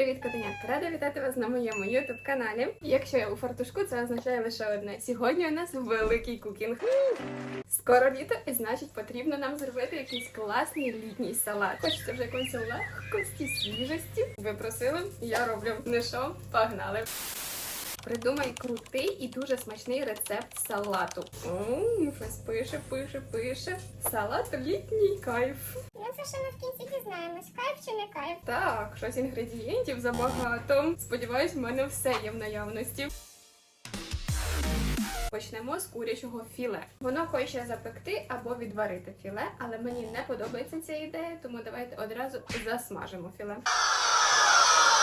Привіт, котенятка! Рада вітати вас на моєму youtube каналі. Якщо я у фартушку, це означає лише одне. Сьогодні у нас великий кукінг. Скоро літо, і значить потрібно нам зробити якийсь класний літній салат. Хочеться вже якоїсь легкості, свіжості. Ви просили, я роблю. Не що, погнали! Придумай крутий і дуже смачний рецепт салату. О, пише, пише, пише. Салат літній кайф. Ну це ще ми в кінці дізнаємось, кайф чи не кайф. Так, щось інгредієнтів забагато. Сподіваюсь, в мене все є в наявності. Почнемо з курячого філе. Воно хоче запекти або відварити філе, але мені не подобається ця ідея, тому давайте одразу засмажимо філе.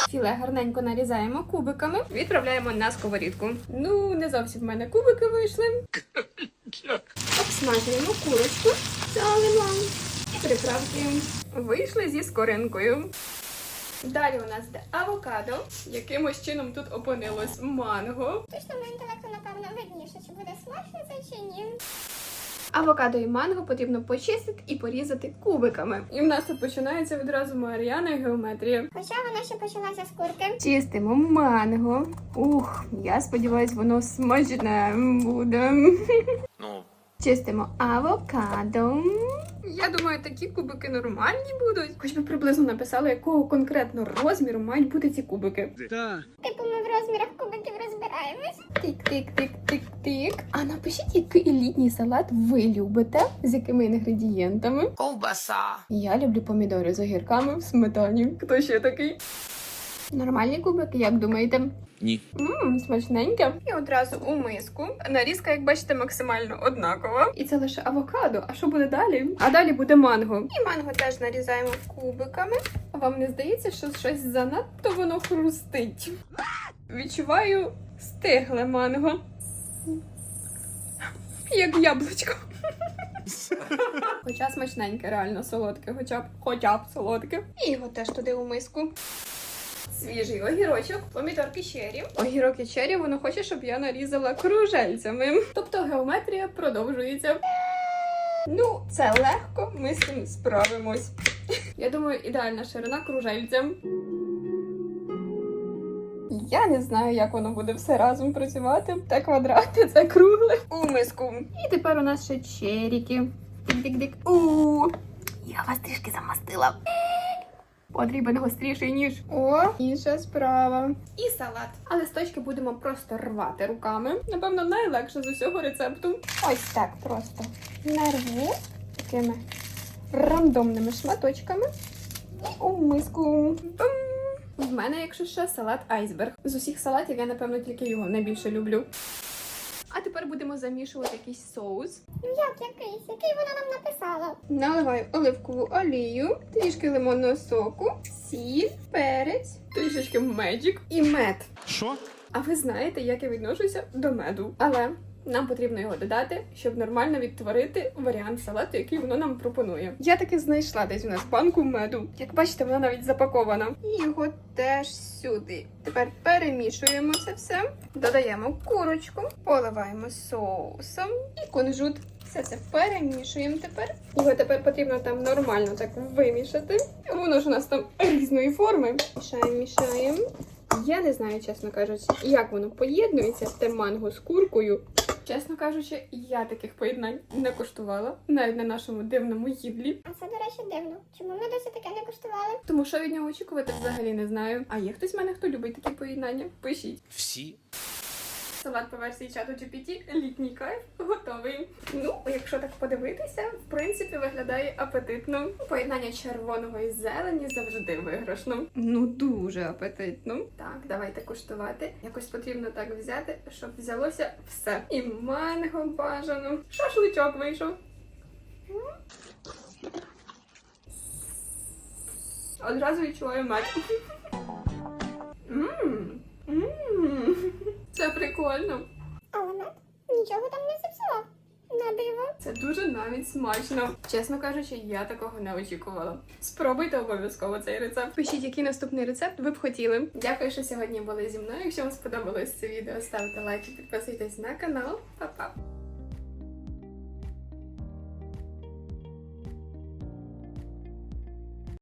Філе гарненько нарізаємо кубиками, відправляємо на сковорідку. Ну, не зовсім в мене кубики вийшли. Обсмажуємо курочку, залимо і приправки. Вийшли зі скоринкою. Далі у нас йде авокадо. Якимось чином тут опинилось манго. Точно Точному інтелекту, напевно, видніше, чи буде смачно це чи ні. Авокадо і манго потрібно почистити і порізати кубиками. І в нас тут починається відразу Маріана і геометрія. Хоча вона ще почалася з курки. Чистимо манго. Ух, я сподіваюсь, воно смачне буде. Ну, Чистимо авокадо. Я думаю, такі кубики нормальні будуть. Хоч би приблизно написали, якого конкретно розміру мають бути ці кубики. Типу ми в розмірах кубиків розбираємось. Тик-тик-тик-тик-тик. А напишіть, який літній салат ви любите, з якими інгредієнтами. ковбаса. Я люблю помідори з огірками в сметані. Хто ще такий? Нормальні кубики, як думаєте? Ні. Ммм, смачненьке. І одразу у миску. Нарізка, як бачите, максимально однакова. І це лише авокадо. А що буде далі? А далі буде манго. І манго теж нарізаємо кубиками. Вам не здається, що щось занадто воно хрустить? Відчуваю стигле манго. Як яблучко. Хоча смачненьке, реально солодке, хоча б хоча б солодке. І його теж туди у миску. Свіжий огірочок, помідорки черрі. Огірок і черрі, воно хоче, щоб я нарізала кружельцями. Тобто геометрія продовжується. Ну, це легко, ми з цим справимось. Я думаю, ідеальна ширина кружельцям. Я не знаю, як воно буде все разом працювати. Те квадрати, це кругле. У миску. І тепер у нас ще черіки. Дик-дик-дик. У. Я вас трішки замастила. Потрібен гостріший ніж. О, інша справа. І салат. А листочки будемо просто рвати руками. Напевно, найлегше з усього рецепту. Ось так просто нарву такими рандомними шматочками. І у миску. Бам! В мене, якщо що, салат айсберг. З усіх салатів я, напевно, тільки його найбільше люблю. А тепер будемо замішувати якийсь соус. Ну як якийсь, який вона нам написала? Наливаю оливкову олію, трішки лимонного соку, сіль, перець, трішечки меджик і мед. Що? А ви знаєте, як я відношуся до меду. Але нам потрібно його додати, щоб нормально відтворити варіант салату, який воно нам пропонує. Я таки знайшла десь у нас банку меду. Як бачите, вона навіть запакована. І його теж сюди. Тепер перемішуємо це все, додаємо курочку, поливаємо соусом і кунжут. Все це перемішуємо тепер. Його тепер потрібно там нормально так вимішати. Воно ж у нас там різної форми. Мішаємо, мішаємо. Я не знаю, чесно кажучи, як воно поєднується те манго з куркою. Чесно кажучи, я таких поєднань не коштувала, навіть на нашому дивному їдлі. А це, до речі, дивно. Чому ми досі таке не куштували? Тому що від нього очікувати взагалі не знаю. А є хтось в мене, хто любить такі поєднання? Пишіть. Всі. Салат по версії чату GPT, літній кайф готовий. Ну, якщо так подивитися, в принципі, виглядає апетитно. Поєднання червоного і зелені завжди виграшно. Ну, дуже апетитно. Так, давайте куштувати. Якось потрібно так взяти, щоб взялося все. І манго бажано. Шашличок вийшов. Одразу відчуваю. Мм. Це прикольно. Але мед нічого там не зіпсував. На диво. Це дуже навіть смачно. Чесно кажучи, я такого не очікувала. Спробуйте обов'язково цей рецепт. Пишіть, який наступний рецепт ви б хотіли. Дякую, що сьогодні були зі мною. Якщо вам сподобалось це відео, ставте лайк і підписуйтесь на канал. Па-па!